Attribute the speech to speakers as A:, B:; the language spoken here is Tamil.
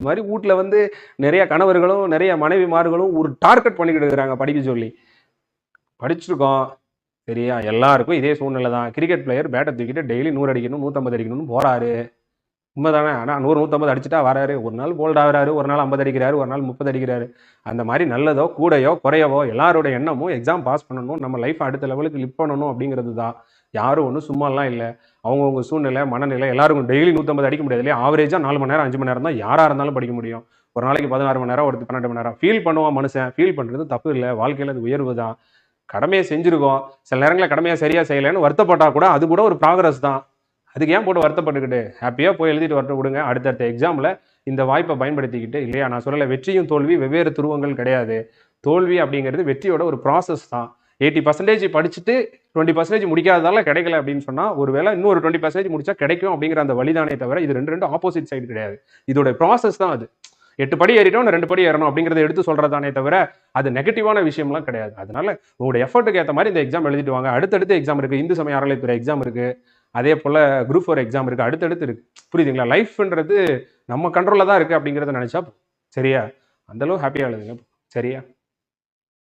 A: இந்த மாதிரி வீட்டில் வந்து நிறைய கணவர்களும் நிறைய மனைவிமார்களும் ஒரு டார்கெட் பண்ணிக்கிட்டு இருக்கிறாங்க படிக்க சொல்லி. படிச்சிருக்கோம். சரியா? எல்லாருக்கும் இதே சூழ்நிலை தான் கிரிக்கெட் பிளேயர் பேட்டை தூக்கிட்டு டெய்லி நூறு அடிக்கணும் நூற்றம்பது அடிக்கணும்னு போகிறாரு உண்மைதானே? ஆனால் நூறு நூற்றம்பது அடிச்சுட்டா வராரு. ஒரு நாள் போல்ட் ஆகிறாரு ஒரு நாள் ஐம்பது அடிக்கிறாரு ஒரு நாள் முப்பது அடிக்கிறாரு. அந்த மாதிரி நல்லதோ கூடையோ குறையவோ எல்லாரோட எண்ணமும் எக்ஸாம் பாஸ் பண்ணணும் நம்ம லைஃப் அடுத்த லெவலுக்கு லிப் பண்ணணும் அப்படிங்கிறது தான். யாரும் ஒன்றும் சும்மாலாம் இல்லை. அவங்கவுங்க சூழ்நிலை மனநிலை எல்லாருக்கும் டெய்லி நூற்றம்பது அடிக்க முடியாது இல்லையா? ஆவரேஜாக நாலு மணி நேரம் அஞ்சு மணி நேரம் தான் யாராக இருந்தாலும் படிக்க முடியும். ஒரு நாளைக்கு பதினாறு மணி நேரம் ஒரு பன்னெண்டு மணி நேரம். ஃபீல் பண்ணுவான் மனுஷன். ஃபீல் பண்ணுறது தப்பு இல்லை. வாழ்க்கையில் அது உயர்வு தான். கடமையை செஞ்சுருக்கோம். சில நேரங்களில் கடமையாக சரியாக செய்யலைன்னு வருத்தப்பட்டால் கூட அது கூட ஒரு ப்ராக்ரஸ் தான். அதுக்கு ஏன் போட்டு வருத்தப்பட்டுக்கிட்டு? ஹாப்பியாக போய் எழுதிட்டு வரட்டு விடுங்க அடுத்தடுத்த எக்ஸாமில் இந்த வாய்ப்பை பயன்படுத்திக்கிட்டு இல்லையா? நான் சொல்லலை வெற்றியும் தோல்வி வெவ்வேறு துருவங்கள் கிடையாது. தோல்வி அப்படிங்கிறது வெற்றியோட ஒரு ப்ராசஸ் தான். எயிட்டி பர்சன்டேஜ் படிச்சுட்டு டுவெண்ட்டி பர்சன்டேஜ் முடிக்காததால கிடைக்கல அப்படின்னு சொன்னால் ஒருவேளை இன்னொரு டுவெண்ட்டி பர்சன்டேஜ் முடிச்சா கிடைக்கும் அப்படிங்கிற அந்த வழிதானே தவிர இது ரெண்டு ரெண்டு ஆப்போசிட் சைடு கிடையாது. இதோட ப்ராசஸ் தான் அது. எட்டு படி ஏறிட்டோம் ரெண்டு படி ஏறணும் அப்படிங்கிறத எடுத்து சொல்கிறதானே தவிர அது நெகட்டிவான விஷயம்லாம் கிடையாது. அதனால உங்களோட எஃபர்ட்டுக்கு ஏற்ற மாதிரி இந்த எக்ஸாம் எழுதிட்டு வாங்க. அடுத்தடுத்து எக்ஸாம் இருக்குது இந்து சமய அறநிலைத்துறை எக்ஸாம் இருக்குது அதே போல் குரூப் ஃபோர் எக்ஸாம் இருக்குது அடுத்தடுத்து இருக்குது புரியுதுங்களா? லைஃப்ன்றது நம்ம கண்ட்ரோலில் தான் இருக்குது அப்படிங்கிறத நினச்சா சரியா? அந்தளவு ஹாப்பியாக எழுதுங்க சரியா?